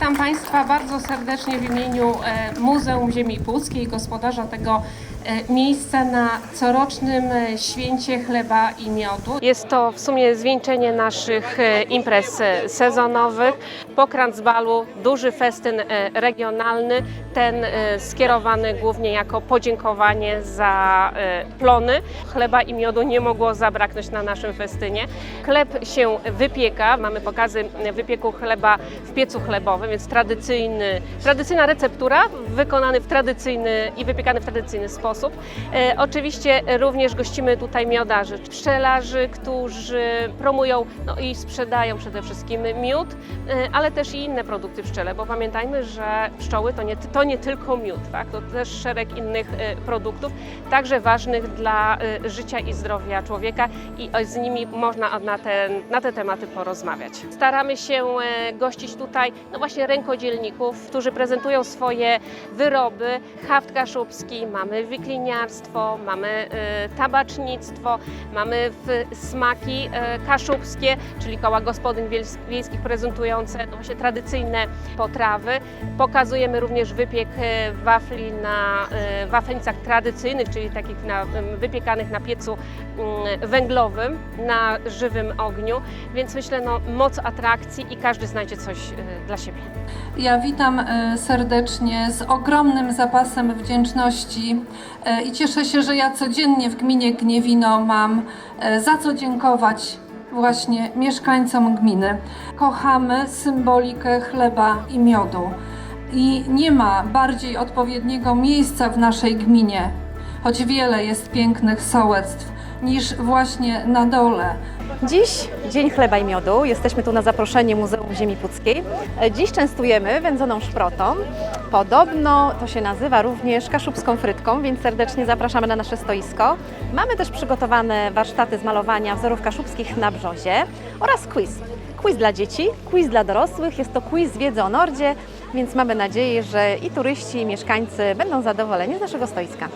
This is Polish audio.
Państwa bardzo serdecznie w imieniu e, Muzeum Ziemi Puckiej, gospodarza tego e, miejsca na corocznym e, święcie chleba i miodu. Jest to w sumie zwieńczenie naszych imprez sezonowych. Po Kranzbalu duży festyn regionalny, ten skierowany głównie jako podziękowanie za plony. Chleba i miodu nie mogło zabraknąć na naszym festynie. Chleb się wypieka, mamy pokazy wypieku chleba w piecu chlebowym, więc tradycyjny, tradycyjna receptura, wykonany w tradycyjny i wypiekany w tradycyjny sposób. E, oczywiście również gościmy tutaj miodarzy, pszczelarzy, którzy promują no i sprzedają przede wszystkim miód, e, ale też i inne produkty pszczele, bo pamiętajmy, że pszczoły to nie, to nie tylko miód, tak? to też szereg innych e, produktów, także ważnych dla e, życia i zdrowia człowieka i z nimi można na te, na te tematy porozmawiać. Staramy się e, gościć tutaj no właśnie rękodzielników, którzy prezentują swoje wyroby. Haft kaszubski, mamy wikliniarstwo, mamy e, tabacznictwo, mamy smaki e, kaszubskie, czyli koła gospodyń wiejskich prezentujące właśnie tradycyjne potrawy. Pokazujemy również wypiek e, wafli na wafelnicach tradycyjnych, czyli takich na, wypiekanych na piecu mm, węglowym, na żywym ogniu, więc myślę, no moc atrakcji i każdy znajdzie coś dla siebie. Ja witam e, serdecznie z ogromnym zapasem wdzięczności e, i cieszę się, że ja codziennie w gminie Gniewino mam e, za co dziękować właśnie mieszkańcom gminy. Kochamy symbolikę chleba i miodu i nie ma bardziej odpowiedniego miejsca w naszej gminie, choć wiele jest pięknych sołectw, niż właśnie na dole, Dziś Dzień Chleba i Miodu. Jesteśmy tu na zaproszenie Muzeum Ziemi Puckiej. Dziś częstujemy wędzoną szprotą. Podobno to się nazywa również kaszubską frytką, więc serdecznie zapraszamy na nasze stoisko. Mamy też przygotowane warsztaty z malowania wzorów kaszubskich na brzozie oraz quiz. Quiz dla dzieci, quiz dla dorosłych. Jest to quiz wiedzy o Nordzie, więc mamy nadzieję, że i turyści, i mieszkańcy będą zadowoleni z naszego stoiska.